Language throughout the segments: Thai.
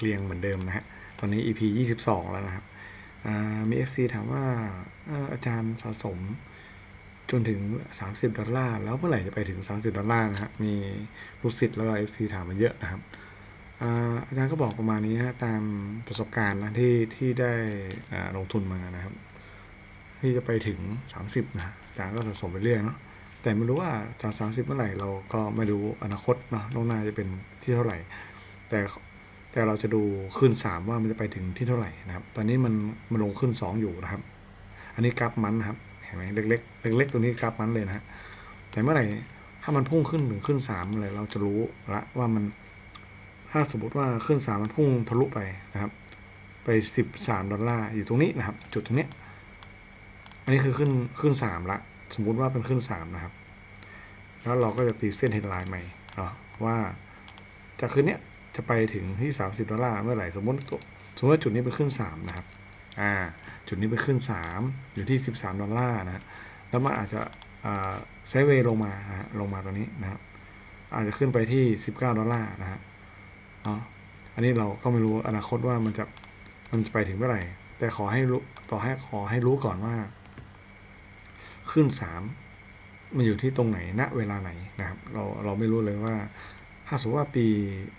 เรียงเหมือนเดิมนะฮะ ตอนนี้ EP 22 แล้วนะครับ มี FC ถามว่าเอ่อาจารย์สะสมจนถึง 30 ดอลลาร์ แล้วเมื่อไหร่จะไปถึง 30 ดอลลาร์นะฮะ มีลูกศิษย์แล้วก็ FC ถามมาเยอะนะครับอาอาจารย์ก็บอกประมาณนี้นะตามประสบการณ์นะที่ที่ได้ลงทุนมานะครับ ที่จะไปถึง 30 นะอาจารย์ก็สะสมไปเรื่อยเนาะแต่ไม่รู้ว่าจากสามสิบเมื่อไหร่เราก็ไม่รู้อนาคตเนาะน้องนาจะเป็นที่เท่าไหร่ แต่ แต่เราจะดูขึ้นสามว่ามันจะไปถึงที่เท่าไหร่นะครับ ตอนนี้มันมันลงขึ้นสองอยู่นะครับ อันนี้กราฟมันนะครับเห็นไหมเล็กๆเล็กๆตัวนี้กราฟมันเลยนะฮะแต่เมื่อไหร่ถ้ามันพุ่งขึ้นถึงขึ้นสามอะไรเราจะรู้ละว่ามันถ้าสมมติว่าขึ้นสามมันพุ่งทะลุไปนะครับ ไปสิบสามดอลลาร์อยู่ตรงนี้นะครับ จุดตรงนี้ อันนี้คือขึ้นขึ้นสามละสมมุติว่าเป็นขึ้นสามนะครับ แล้วเราก็จะตีเส้นเฮดไลน์ใหม่เนาะว่าจากคืนเนี้ย จะไปถึงที่ 30 ดอลลาร์เมื่อไหร่ สมมติสมมติว่าจุดนี้เป็นขึ้น 3 นะครับ อ่า จุดนี้เป็นขึ้น 3 อยู่ที่ 13 ดอลลาร์นะฮะแล้วมันอาจจะไซเวย์ลงมาฮะลงมาตรงนี้นะครับ อาจจะขึ้นไปที่ 19 ดอลลาร์นะฮะเนาะอันนี้เราก็ไม่รู้อนาคตว่ามันจะมันจะไปถึงเมื่อไหร่ แต่ขอให้รู้ต่อให้ขอให้รู้ก่อนว่า ขึ้นสามมันอยู่ที่ตรงไหนณเวลาไหนนะครับ เราเราไม่รู้เลยว่า ถ้าสมมติว่าปี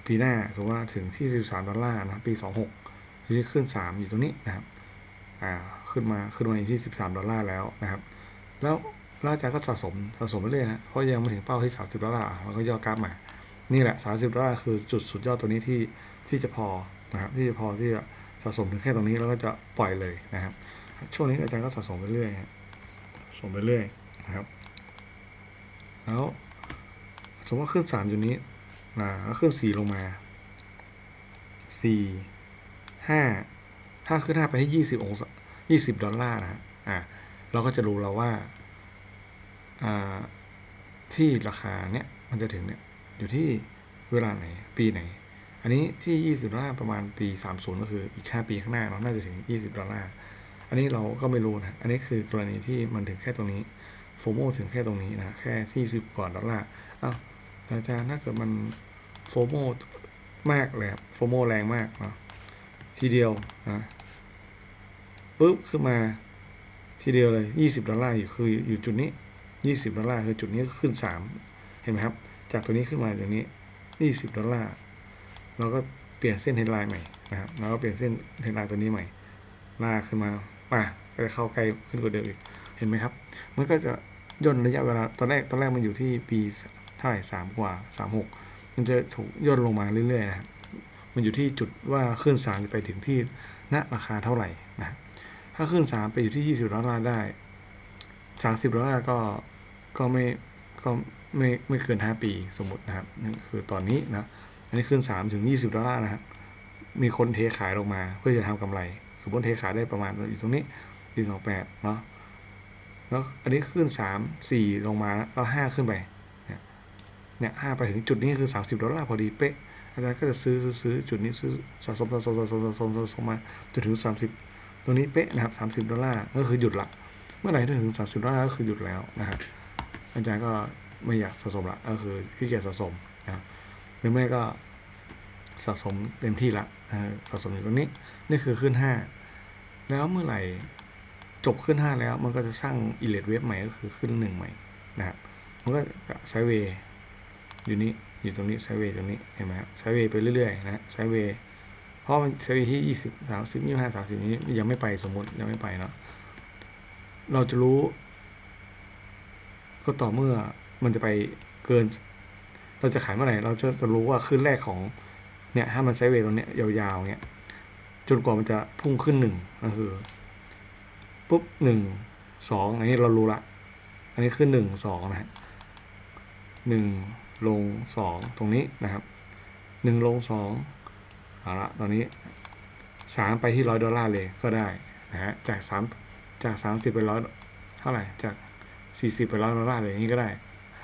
ปีหน้าสมมติว่าถึงที่ 13 ดอลลาร์นะปี 26ที่ขึ้น 3 อยู่ตรงนี้นะครับอ่าขึ้นมาขึ้นมาอยู่ที่ 13 ดอลลาร์แล้วนะครับ แล้วแล้วอาจารย์ก็สะสมสะสมไปเรื่อยนะเพราะยังไม่ถึงเป้าที่ 30 ดอลลาร์เราก็ย่อกราฟมา นี่แหละ 30 ดอลลาร์คือจุดสุดยอดตัวนี้ที่ที่จะพอนะครับที่จะพอที่จะสะสมถึงแค่ตรงนี้แล้วก็จะปล่อยเลยนะครับ ช่วงนี้อาจารย์ก็สะสมไปเรื่อยฮะส่งไปเรื่อยนะครับ แล้วสมมติว่าขึ้นสามอยู่นี้ นะแล้วขึ้นสี่ลงมาสี่ห้าถ้าขึ้นห้าไปที่ยี่สิบองศายี่สิบดอลลาร์นะฮะอ่าเราก็จะรู้แล้วว่าอ่าที่ราคาเนี้ยมันจะถึงเนี่ยอยู่ที่เวลาไหน ปีไหน อันนี้ที่ยี่สิบดอลลาร์ประมาณปีสามศูนย์ก็คืออีกห้าปีข้างหน้าเนาะน่าจะถึงยี่สิบดอลลาร์อันนี้เราก็ไม่รู้นะ อันนี้คือกรณีที่มันถึงแค่ตรงนี้โฟโมถึงแค่ตรงนี้นะ แค่ที่สิบกว่าดอลลาร์เอ้าอาจารย์ถ้าเกิดมัน โฟโมมากเลยครับโฟโมแรงมากเนาะทีเดียวนะปุ๊บขึ้นมาทีเดียวเลยยี่สิบดอลลาร์อยู่คืออยู่จุดนี้ยี่สิบดอลลาร์คือจุดนี้ขึ้นสามเห็นไหมครับ จากตัวนี้ขึ้นมาจุดนี้ยี่สิบดอลลาร์เราก็เปลี่ยนเส้นเฮดไลน์ใหม่นะครับเราก็เปลี่ยนเส้นเฮดไลน์ตัวนี้ใหม่ลากขึ้นมาป่ะก็จะเข้าใกล้ขึ้นกว่าเดิมอีก เห็นไหมครับ มันก็จะย่นระยะเวลาตอนแรกตอนแรกมันอยู่ที่ปีเท่าไหร่สามกว่าสา มันจะถูกย่นลงมาเรื่อยๆนะครับมันอยู่ที่จุดว่าขึ้นสามจะไปถึงที่ณราคาเท่าไหร่นะถ้าขึ้นสามไปอยู่ที่ยี่สิบดอลลาร์ได้สามสิบดอลลาร์ก็ก็ไม่ก็ไม่ไม่เกินห้าปีสมมตินะครับนั่นคือตอนนี้นะอันนี้ขึ้นสามถึงยี่สิบดอลลาร์นะครับมีคนเทขายลงมาเพื่อจะทำกำไร สมมติเทขายได้ประมาณอยู่ตรงนี้ปีสองแปดเนาะแล้วอันนี้ขึ้นสามสี่ลงมาแล้วห้าขึ้นไป เนี่ยห้าไปถึงจุดนี้คือสามสิบดอลลาร์พอดีเป๊ะ อาจารย์ก็จะซื้อซื้อซื้อจุดนี้ซื้อสะสมสะสมสะสมสะสมสะสมมาจนถึงสามสิบตัวนี้เป๊ะนะครับสามสิบดอลลาร์ก็คือหยุดละ เมื่อไหร่ถึงสามสิบดอลลาร์ก็คือหยุดแล้วนะครับอาจารย์ก็ไม่อยากสะสมละก็คือขี้เกียจสะสมนะครับหรือไม่ก็สะสมเต็มที่ละสะสมอยู่ตรงนี้ นี่คือขึ้นห้าแล้วเมื่อไหร่จบขึ้นห้าแล้วมันก็จะสร้างอิเลดเวฟใหม่ก็คือขึ้นหนึ่งใหม่นะครับมันก็ไซเวย์ อยู่นี้อยู่ตรงนี้ไซเวย์ตรงนี้เห็นไหมครับไซเวย์ไปเรื่อยๆนะไซเวย์เพราะมันไซเวย์ที่ยี่สิบสามสิบยี่ห้าสามสิบนี้ยังไม่ไปสมมติยังไม่ไปเนาะเราจะรู้ ก็ต่อเมื่อมันจะไปเกิน เราจะขายเมื่อไหร่เราจะจะรู้ว่าขึ้นแรกของเนี่ยถ้ามันไซเวย์ตรงเนี้ยยาวๆเนี่ยจนกว่ามันจะพุ่งขึ้นหนึ่งก็คือปุ๊บหนึ่งสองอันนี้เรารู้ละ อันนี้ขึ้นหนึ่งสองนะฮะหนึ่ง ลงสองตรงนี้นะครับหนึ่งลงสองเอาละตอนนี้สามไปที่ร้อยดอลลาร์เลยก็ได้นะฮะจากสามจากสามสิบไปร้อยเท่าไหร่ จากสี่สิบไปร้อยดอลลาร์เลยอย่างนี้ก็ได้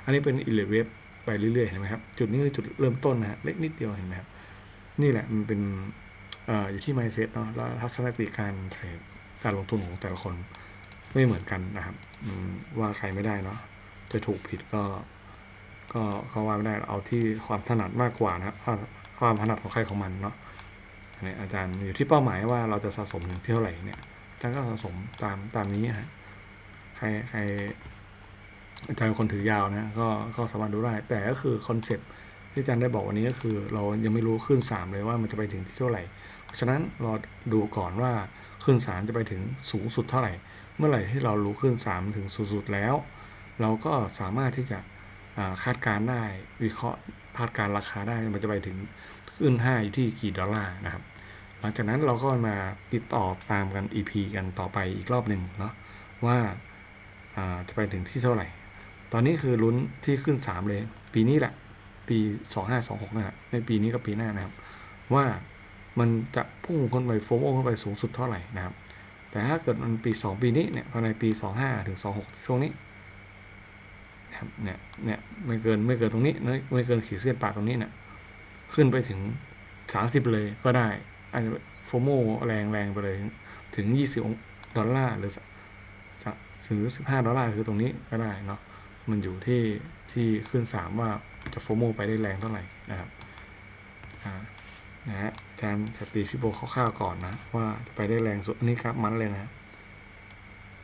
อันนี้เป็นอิเลเวฟไปเรื่อยๆ เห็นไหมครับ จุดนี้คือจุดเริ่มต้นนะฮะเล็กนิดเดียวเห็นไหมครับ นี่แหละมันเป็นออยู่ที่ mindset เนาะแล้วทัศนคติการเทรดการลงทุนของแต่ละคนไม่เหมือนกันนะครับว่าใครไม่ได้เนาะจะถูกผิดก็ ก็เขาว่าไม่ได้เอาที่ความถนัดมากกว่านะครับความถนัดของใครของมันเนาะเนี่ยอาจารย์อยู่ที่เป้าหมายว่าเราจะสะสมถึงเท่าไหร่เนี่ยอาจารย์ก็สะสมตามตามนี้ฮะใครใครอาจารย์เป็นคนถือยาวนะก็ก็สามารถดูได้ แต่ก็คือคอนเซ็ปต์ที่อาจารย์ได้บอกวันนี้ก็คือ เรายังไม่รู้ขึ้นสามเลยว่ามันจะไปถึงที่เท่าไหร่ เพราะฉะนั้นเราดูก่อนว่าขึ้นสามจะไปถึงสูงสุดเท่าไหร่ เมื่อไหร่ที่เรารู้ขึ้นสามถึงสูงสุดแล้ว เราก็สามารถที่จะ คาดการได้ วิเคราะห์คาดการราคาได้มันจะไปถึงขึ้นห้าอยู่ที่กี่ดอลลาร์นะครับ หลังจากนั้นเราก็มาติดต่อตามกัน EP กันต่อไปอีกรอบหนึ่งเนาะว่าอ่าจะไปถึงที่เท่าไหร่ ตอนนี้คือลุ้นที่ขึ้น 3 เลย ปีนี้แหละ ปี 2526นะฮะในปีนี้กับปีหน้านะครับ ว่ามันจะพุ่งขึ้นไปโฟมโอขึ้นไปสูงสุดเท่าไหร่นะครับ แต่ถ้าเกิดมันปี 2 ปีนี้เนี่ยภายในปี 25ถึง26 ช่วงนี้ นะครับเนี่ยเนี่ยไม่เกินไม่เกินตรงนี้ไม่ไม่เกินขีดเส้นปากตรงนี้เนี่ยขึ้นไปถึง30เลยก็ได้อาจจะโฟโมแรงแรงไปเลยถึง20ดอลลาร์หรือสถึง15ดอลลาร์คือตรงนี้ก็ได้เนาะมันอยู่ที่ที่ขึ้น3ว่าจะโฟโมไปได้แรงเท่าไหร่นะครับอ่านะฮะอาจารย์สตีฟิโบคร่าวๆก่อนนะ ว่าจะไปได้แรงสุดอันนี้ครับมันเลยนะ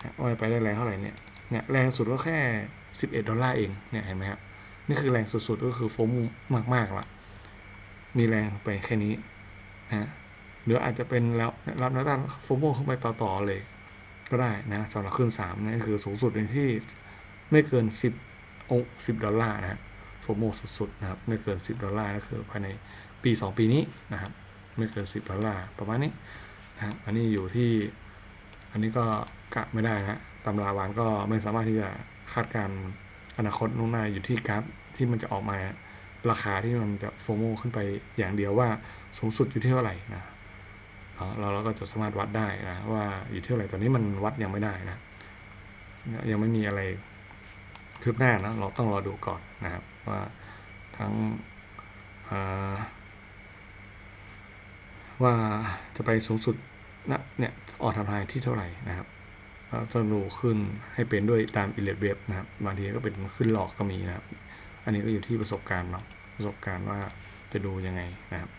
นะว่าไปได้แรงเท่าไหร่เนี่ย เนี่ยแรงสุดก็แค่ 11 ดอลลาร์เอง เนี่ยเห็นไหมครับนี่คือแรงสุดๆก็คือโฟโมมากๆละมีแรงไปแค่นี้นะหรืออาจจะเป็นแล้วรับแนวต้านโฟโมขึ้นไปต่อๆเลยก็ได้นะสำหรับขึ้น3นี่คือสูงสุดในที่ไม่เกิน 10อง10ดอลลาร์นะโฟโมสุดๆนะครับไม่เกิน 10 ดอลลาร์ก็คือภายในปี 2 ปีนี้นะครับไม่เกิน 10 ดอลลาร์ประมาณนี้นะอันนี้อยู่ที่อันนี้ก็กะไม่ได้นะ ตำราวานก็ไม่สามารถที่จะคาดการณ์อนาคตนุ่นหน้าอยู่ที่กราฟที่มันจะออกมาราคาที่มันจะโฟโมขึ้นไปอย่างเดียวว่าสูงสุดอยู่ที่เท่าไหร่นะเราเราก็จะสามารถวัดได้นะว่าอยู่ที่เท่าไหร่ตอนนี้มันวัดยังไม่ได้นะยังไม่มีอะไรคืบหน้านะเราต้องรอดูก่อนนะครับว่าทั้งว่าจะไปสูงสุดนะเนี่ยออทำลายที่เท่าไหร่นะครับ เราดูขึ้นให้เป็นด้วยตามอิเล็กเวฟนะครับบางทีก็เป็นขึ้นหลอกก็มีนะครับ อันนี้ก็อยู่ที่ประสบการณ์เนาะประสบการณ์ว่าจะดูยังไงนะครับ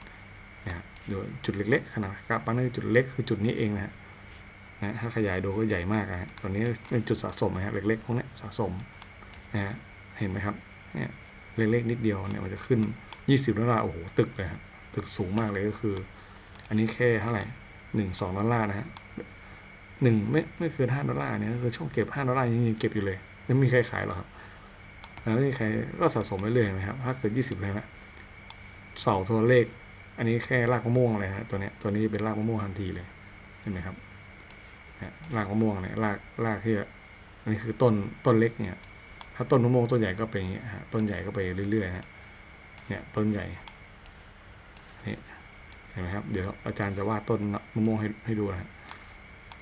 นะครับดูจุดเล็กๆขนาดกราฟปันนี่จุดเล็กคือจุดนี้เองนะฮะนะถ้าขยายดูก็ใหญ่มากนะตอนนี้เป็นจุดสะสมนะฮะเล็กๆพวกนี้สะสมนะฮะเห็นไหมครับเนี่ยเล็กๆนิดเดียวเนี่ยมันจะขึ้น 20ดอลลาร์โอ้โหตึกเลยฮะตึกสูงมากเลยก็คือ อันนี้แค่เท่าไหร่หนึ่งสองดอลลาร์นะฮะ หนึ่งไม่ไม่เกินห้าดอลลาร์เนี่ยคือช่วงเก็บห้าดอลลาร์ยังเก็บอยู่เลยไม่มีใครขายหรอกครับแล้วนี่ใครก็สะสมไปเรื่อยนะครับ ถ้าเกิดยี่สิบเลยนะเสาตัวเลข อันนี้แค่รากมะม่วงเลยฮะตัวเนี้ยตัวนี้เป็นรากมะม่วงทันทีเลยเห็นไหมครับรากมะม่วงเนี่ยรากรากที่อันนี้คือต้นต้นเล็กเนี่ย ถ้าต้นมะม่วงต้นใหญ่ก็เป็นอย่างเงี้ยฮะต้นใหญ่ก็ไปเรื่อยๆฮะเนี่ยต้นใหญ่นี่เห็นไหมครับ เดี๋ยวอาจารย์จะวาดต้นมะม่วงให้ให้ดูนะ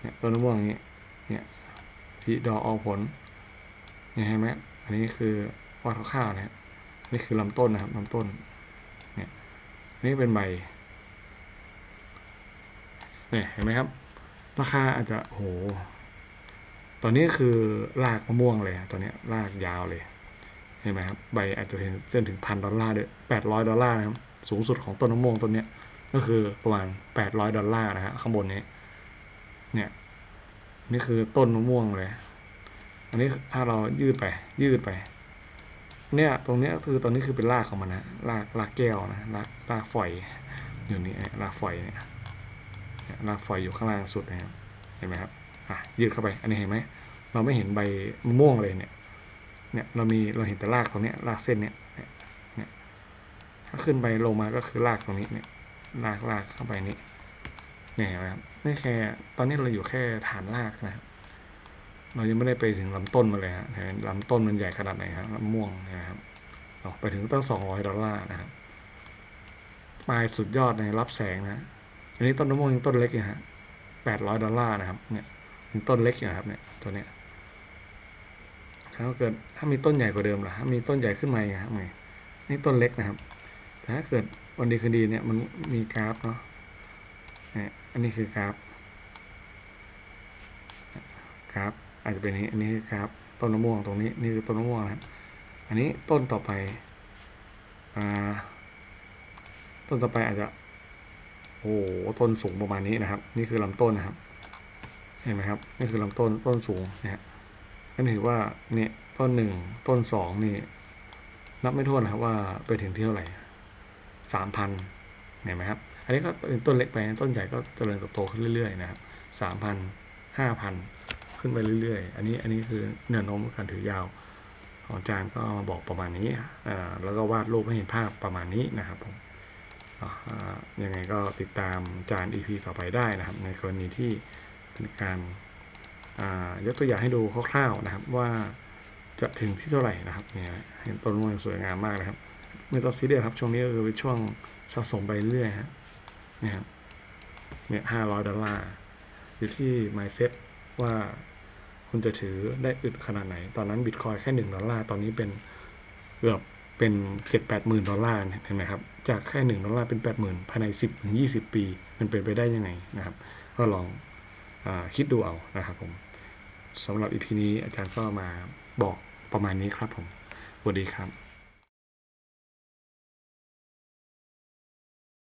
เนี่ยต้นมะม่วงอย่างเงี้ยเนี่ยพีดอกออกผลเนี่ยเห็นไหมอันนี้คือวาดคร่าวนะนี่คือลำต้นนะครับลำต้นเนี่ยนี่เป็นใบเนี่ยเห็นไหมครับ ราคาอาจจะโห ตอนนี้คือรากมะม่วงเลยตอนนี้รากยาวเลยเห็นไหมครับใบอาจจะเห็นเส้นถึงพันดอลลาร์ด้วยแปดร้อยดอลลาร์นะครับสูงสุดของต้นมะม่วงต้นนี้ก็คือประมาณแปดร้อยดอลลาร์นะฮะข้างบนนี้ เนี่ย นี่คือต้นมะม่วงเลย อันนี้ถ้าเรายืดไป ยืดไป เนี่ยตรงนี้คือตอนนี้คือเป็นรากของมันนะรากรากแก้วนะรากรากฝอย อยู่นี่รากฝอยเนี่ยรากฝอยอยู่ข้างล่างสุดนะครับเห็นไหมครับอะยืดเข้าไป อันนี้เห็นไหมเราไม่เห็นใบมะม่วงเลยเนี่ย เนี่ยเรามีเราเห็นแต่รากตรงนี้รากเส้นเนี้ยเนี่ยถ้าขึ้นไปลงมาก็คือรากตรงนี้เนี่ยรากรากเข้าไปนี้เนี่ยครับ นี่แค่ตอนนี้เราอยู่แค่ฐานรากนะครับเรายังไม่ได้ไปถึงลำต้นมาเลยฮะแต่ลำต้นมันใหญ่ขนาดไหนครับลำม่วงนะครับไปถึงตั้งสองร้อยดอลลาร์นะครับปลายสุดยอดในรับแสงนะอันนี้ต้นมะม่วงยังต้นเล็กอยู่ฮะแปดร้อยดอลลาร์นะครับเนี่ยยังต้นเล็กอยู่นะครับเนี่ยตัวเนี้ยถ้าเกิดถ้ามีต้นใหญ่กว่าเดิมล่ะถ้ามีต้นใหญ่ขึ้นมาอีกครับไงนี่ต้นเล็กนะครับ แต่ถ้าเกิดวันดีคืนดีเนี่ยมันมีกราฟเนาะเนี่ย อันนี้คือกราฟกราฟอาจจะเป็นนี้ อันนี้คือกราฟต้นมะม่วงตรงนี้นี่คือต้นมะม่วงนะอันนี้ต้นต่อไปอ่าต้นต่อไปอาจจะโอ้โหต้นสูงประมาณนี้นะครับ นี่คือลำต้นนะครับ เห็นไหมครับนี่คือลำต้นต้นสูงนะฮะก็ถือว่าเนี่ยต้นหนึ่งต้นสองนี่ นับไม่ถ้วนนะครับว่าไปถึงที่เท่าไหร่สามพันเห็นไหมครับ อันนี้ก็เป็นต้นเล็กไปต้นใหญ่ก็เจริญเติบโตขึ้นเรื่อยๆนะครับสามพันห้าพันขึ้นไปเรื่อยๆ อันนี้อันนี้คือแนวโน้มการถือยาวของอาจารย์ก็มาบอกประมาณนี้แล้วก็วาดรูปให้เห็นภาพประมาณนี้นะครับผมยังไงก็ติดตามอาจารย์ EP ต่อไปได้นะครับ ในกรณีที่เป็นการยกตัวอย่างให้ดูคร่าวๆนะครับ ว่าจะถึงที่เท่าไหร่นะครับเนี่ยเห็นต้นมันสวยงามมากนะครับไม่ต้องซีเรียสครับช่วงนี้ก็คือเป็นช่วงสะสมไปเรื่อยฮะ นี่ครับเนี่ยห้าร้อยดอลลาร์อยู่ที่ mindset ว่าคุณจะถือได้อึดขนาดไหน ตอนนั้นบิตคอยแค่หนึ่งดอลลาร์ ตอนนี้เป็นเกือบเป็นเจ็ดแปดหมื่นดอลลาร์เห็นไหมครับ จากแค่หนึ่งดอลลาร์เป็นแปดหมื่นภายในสิบถึงยี่สิบปี มันเป็นไปได้ยังไงนะครับ ก็ลองอคิดดูเอานะครับผมสำหรับอีพีนี้อาจารย์ก็มาบอกประมาณนี้ครับผมสวัสดีครับ